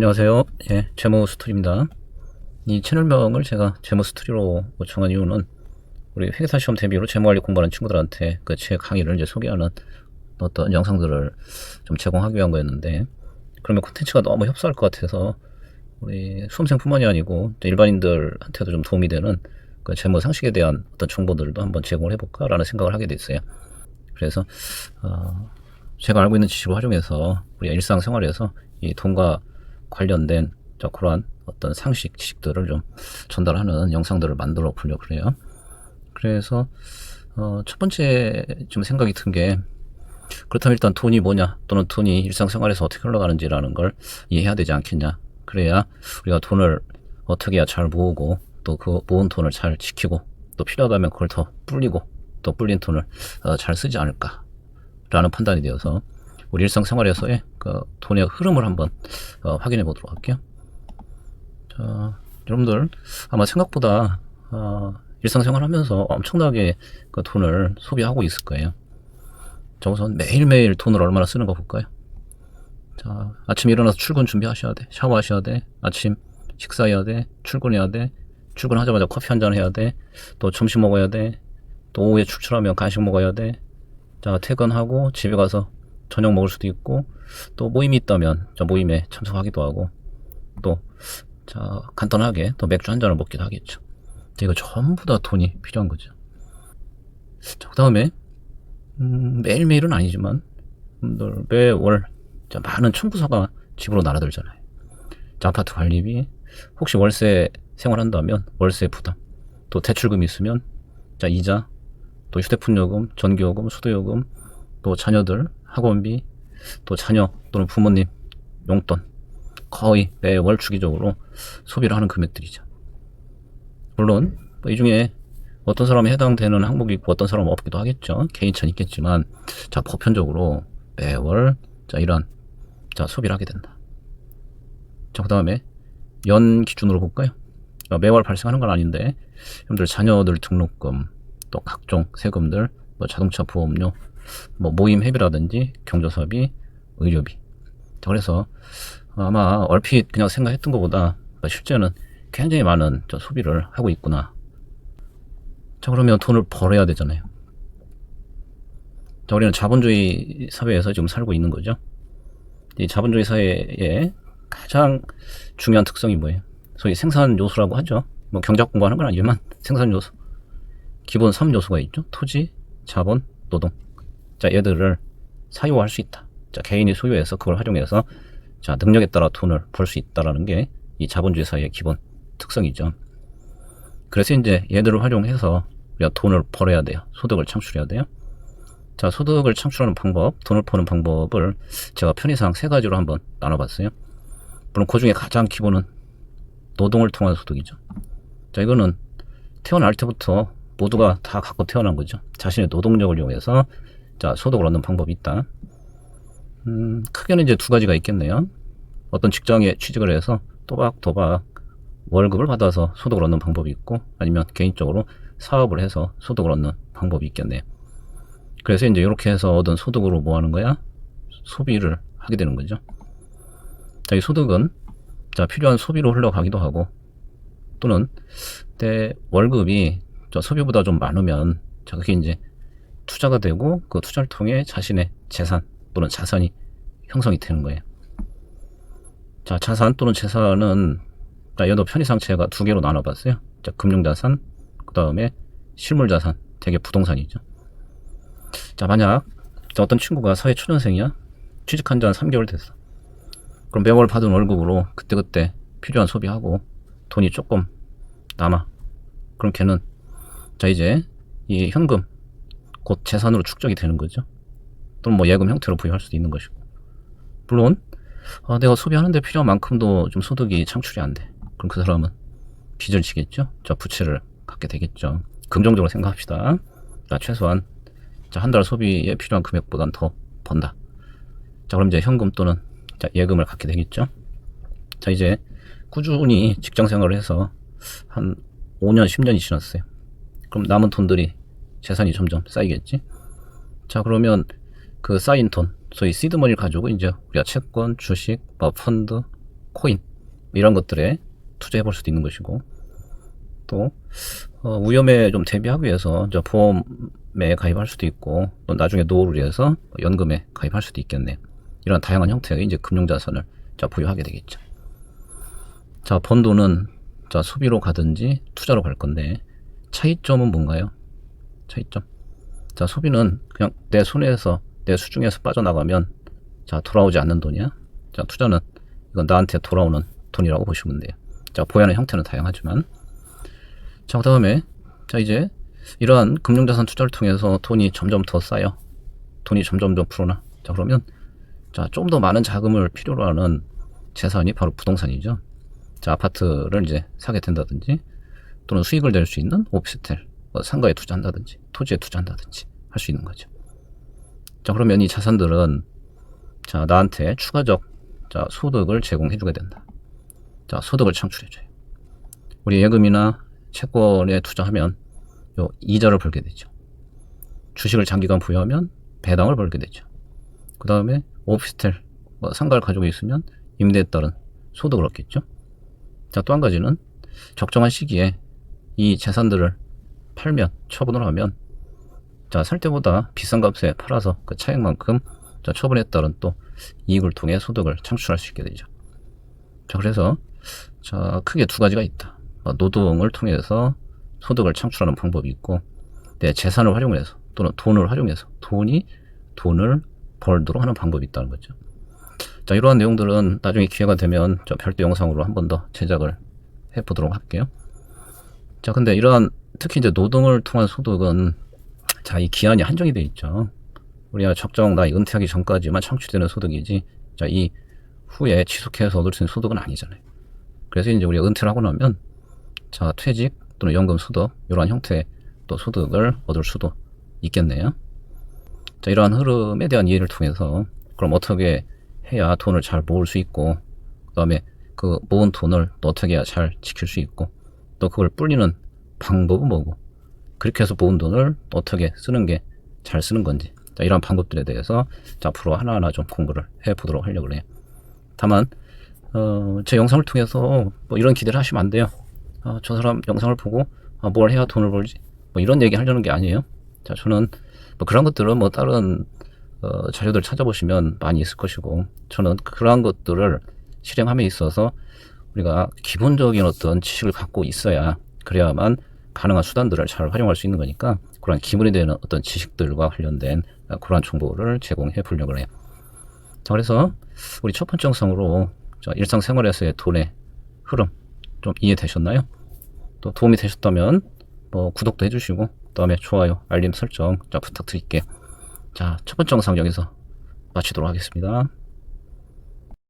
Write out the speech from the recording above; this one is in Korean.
안녕하세요. 예, 제모 스토리입니다. 이 채널명을 제가 제모 스토리로 정한 이유는 우리 회계사 시험 대비로 제모 관리 공부하는 친구들한테 그 제 강의를 이제 소개하는 어떤 영상들을 좀 제공하기 위한 거였는데 그러면 콘텐츠가 너무 협소할 것 같아서 우리 수험생뿐만이 아니고 또 일반인들한테도 좀 도움이 되는 그 제모 상식에 대한 어떤 정보들도 한번 제공을 해볼까라는 생각을 하게 됐어요. 그래서 어, 제가 알고 있는 지식을 활용해서 우리 일상생활에서 이 돈과 관련된 저 그러한 어떤 상식 지식들을 좀 전달하는 영상들을 만들어 보려고 그래요. 그래서 어, 첫 번째 좀 생각이 든 게 그렇다면 일단 돈이 뭐냐 또는 돈이 일상생활에서 어떻게 흘러가는지라는 걸 이해해야 되지 않겠냐. 그래야 우리가 돈을 어떻게 해야 잘 모으고 또 그 모은 돈을 잘 지키고 또 필요하다면 그걸 더 불리고 또 불린 돈을 어, 잘 쓰지 않을까라는 판단이 되어서 우리 일상생활에서의 그 돈의 흐름을 한번 어, 확인해 보도록 할게요. 자, 여러분들 아마 생각보다 어, 일상생활 하면서 엄청나게 그 돈을 소비하고 있을 거예요. 자, 우선 매일매일 돈을 얼마나 쓰는 거 볼까요? 자, 아침 일어나서 출근 준비하셔야 돼. 샤워하셔야 돼. 아침 식사해야 돼. 출근해야 돼. 출근하자마자 커피 한 잔 해야 돼. 또 점심 먹어야 돼. 또 오후에 출출하면 간식 먹어야 돼. 자, 퇴근하고 집에 가서 저녁 먹을 수도 있고 또 모임이 있다면 저 모임에 참석하기도 하고 또 자, 간단하게 또 맥주 한 잔을 먹기도 하겠죠. 자, 이거 전부 다 돈이 필요한 거죠. 자, 그 다음에 음, 매일매일은 아니지만 매월 자, 많은 청구서가 집으로 날아들잖아요. 자, 아파트 관리비, 혹시 월세 생활한다면 월세 부담, 또 대출금 있으면 자, 이자, 또 휴대폰 요금, 전기요금, 수도요금, 또 자녀들 학원비, 또 자녀 또는 부모님 용돈 거의 매월 주기적으로 소비를 하는 금액들이죠. 물론 뭐이 중에 어떤 사람에 해당되는 항목이 있고 어떤 사람은 없기도 하겠죠. 개인차는 있겠지만 자 보편적으로 매월 자 이런 자 소비를 하게 된다. 자 그다음에 연 기준으로 볼까요? 어, 매월 발생하는 건 아닌데 여러분들 자녀들 등록금 또 각종 세금들 뭐 자동차 보험료 뭐 모임 회비라든지 경조사비 의료비. 자 그래서 아마 얼핏 그냥 생각했던 것보다 실제는 굉장히 많은 저 소비를 하고 있구나. 자 그러면 돈을 벌어야 되잖아요. 자 우리는 자본주의 사회에서 지금 살고 있는 거죠. 이 자본주의 사회의 가장 중요한 특성이 뭐예요? 소위 생산 요소라고 하죠. 뭐 경제학 공부하는 건 아니지만 생산 요소. 기본 3요소가 있죠. 토지 자본 노동 자 얘들을 사유화할 수 있다 자 개인이 소유해서 그걸 활용해서 자 능력에 따라 돈을 벌 수 있다라는 게 이 자본주의 사회의 기본 특성이죠 그래서 이제 얘들을 활용해서 우리가 돈을 벌어야 돼요. 소득을 창출해야 돼요. 자, 소득을 창출하는 방법, 돈을 버는 방법을 제가 편의상 세 가지로 한번 나눠봤어요. 물론 그 중에 가장 기본은 노동을 통한 소득이죠. 자, 이거는 태어날 때부터 모두가 다 갖고 태어난 거죠. 자신의 노동력을 이용해서 자, 소득을 얻는 방법이 있다. 음, 크게는 이제 두 가지가 있겠네요. 어떤 직장에 취직을 해서 또박또박 월급을 받아서 소득을 얻는 방법이 있고 아니면 개인적으로 사업을 해서 소득을 얻는 방법이 있겠네요. 그래서 이제 이렇게 해서 얻은 소득으로 뭐 하는 거야? 소비를 하게 되는 거죠. 자, 이 소득은 자, 필요한 소비로 흘러가기도 하고 또는 내 월급이 저 소비보다 좀 많으면 자, 그게 이제 투자가 되고 그 투자를 통해 자신의 재산 또는 자산이 형성이 되는 거예요. 자, 자산 또는 재산은 자, 얘도 편의상체가 두 개로 나눠봤어요. 자, 금융자산, 그 다음에 실물자산, 되게 부동산이죠. 자, 만약 자, 어떤 친구가 사회 초년생이야? 취직한 지 한 3개월 됐어. 그럼 매월 받은 월급으로 그때그때 필요한 소비하고 돈이 조금 남아. 그럼 걔는 자, 이제 이 현금, 곧 재산으로 축적이 되는 거죠. 또는 뭐 예금 형태로 부여할 수도 있는 것이고. 물론, 아, 내가 소비하는데 필요한 만큼도 좀 소득이 창출이 안 돼. 그럼 그 사람은 빚을 지겠죠? 저 부채를 갖게 되겠죠. 긍정적으로 생각합시다. 자, 최소한 한달 소비에 필요한 금액보단 더 번다. 자, 그럼 이제 현금 또는 자, 예금을 갖게 되겠죠. 자, 이제 꾸준히 직장 생활을 해서 한 5년, 10년이 지났어요. 그럼 남은 돈들이 재산이 점점 쌓이겠지. 자, 그러면 그 쌓인 돈, 소위 시드머니를 가지고 이제 우리가 채권, 주식, 뭐 펀드, 코인 이런 것들에 투자해 볼 수도 있는 것이고 또 어, 위험에 좀 대비하기 위해서 저 보험에 가입할 수도 있고 또 나중에 노후를 위해서 연금에 가입할 수도 있겠네요. 이런 다양한 형태의 이제 금융자산을 자 보유하게 되겠죠. 자, 번 돈은 자 소비로 가든지 투자로 갈 건데 차이점은 뭔가요? 차이점. 자, 소비는 그냥 내 손에서 내 수중에서 빠져나가면 자 돌아오지 않는 돈이야. 자, 투자는 이건 나한테 돌아오는 돈이라고 보시면 돼요. 자, 보유하는 형태는 다양하지만 자, 그 다음에 자 이제 이러한 금융자산 투자를 통해서 돈이 점점 더 쌓여 돈이 점점 더 불어나. 자, 그러면 자, 좀 더 많은 자금을 필요로 하는 재산이 바로 부동산이죠. 자, 아파트를 이제 사게 된다든지 또는 수익을 낼 수 있는 오피스텔, 뭐 상가에 투자한다든지 토지에 투자한다든지 할 수 있는 거죠. 자, 그러면 이 자산들은 자, 나한테 추가적 자, 소득을 제공해 주게 된다. 자, 소득을 창출해 줘요. 우리 예금이나 채권에 투자하면 요 이자를 벌게 되죠. 주식을 장기간 보유하면 배당을 벌게 되죠. 그 다음에 오피스텔, 뭐 상가를 가지고 있으면 임대에 따른 소득을 얻겠죠. 자, 또 한 가지는 적정한 시기에 이 재산들을 팔면, 처분을 하면, 자, 살 때보다 비싼 값에 팔아서 그 차액만큼 자, 처분에 따른 또 이익을 통해 소득을 창출할 수 있게 되죠. 자, 그래서, 자, 크게 두 가지가 있다. 어, 노동을 통해서 소득을 창출하는 방법이 있고, 내 재산을 활용해서 또는 돈을 활용해서 돈이 돈을 벌도록 하는 방법이 있다는 거죠. 자, 이러한 내용들은 나중에 기회가 되면 저 별도 영상으로 한 번 더 제작을 해 보도록 할게요. 자, 근데 이러한 특히 이제 노동을 통한 소득은 자, 이 기한이 한정이 돼 있죠. 우리가 적정 나이 은퇴하기 전까지만 창출되는 소득이지, 자, 이 후에 지속해서 얻을 수 있는 소득은 아니잖아요. 그래서 이제 우리가 은퇴를 하고 나면 자, 퇴직 또는 연금 소득 이러한 형태의 또 소득을 얻을 수도 있겠네요. 자, 이러한 흐름에 대한 이해를 통해서 그럼 어떻게 해야 돈을 잘 모을 수 있고 그다음에 그 모은 돈을 또 어떻게 해야 잘 지킬 수 있고 또 그걸 불리는 방법은 뭐고 그렇게 해서 모은 돈을 어떻게 쓰는 게 잘 쓰는 건지 자, 이러한 방법들에 대해서 자, 앞으로 하나하나 좀 공부를 해 보도록 하려고 해요. 다만 어, 제 영상을 통해서 뭐 이런 기대를 하시면 안 돼요. 아, 저 사람 영상을 보고 아, 뭘 해야 돈을 벌지 뭐 이런 얘기 하려는 게 아니에요. 자, 저는 뭐 그런 것들은 뭐 다른 어, 자료들 찾아보시면 많이 있을 것이고 저는 그러한 것들을 실행함에 있어서 우리가 기본적인 어떤 지식을 갖고 있어야 그래야만 가능한 수단들을 잘 활용할 수 있는 거니까 그런 기본이 되는 어떤 지식들과 관련된 그러한 정보를 제공해 보려고 해요. 자, 그래서 우리 첫 번째 영상으로 자, 일상생활에서의 돈의 흐름 좀 이해되셨나요? 또 도움이 되셨다면 뭐 구독도 해주시고 그다음에 좋아요, 알림 설정 자 부탁드릴게요. 자, 첫 번째 영상 여기서 마치도록 하겠습니다.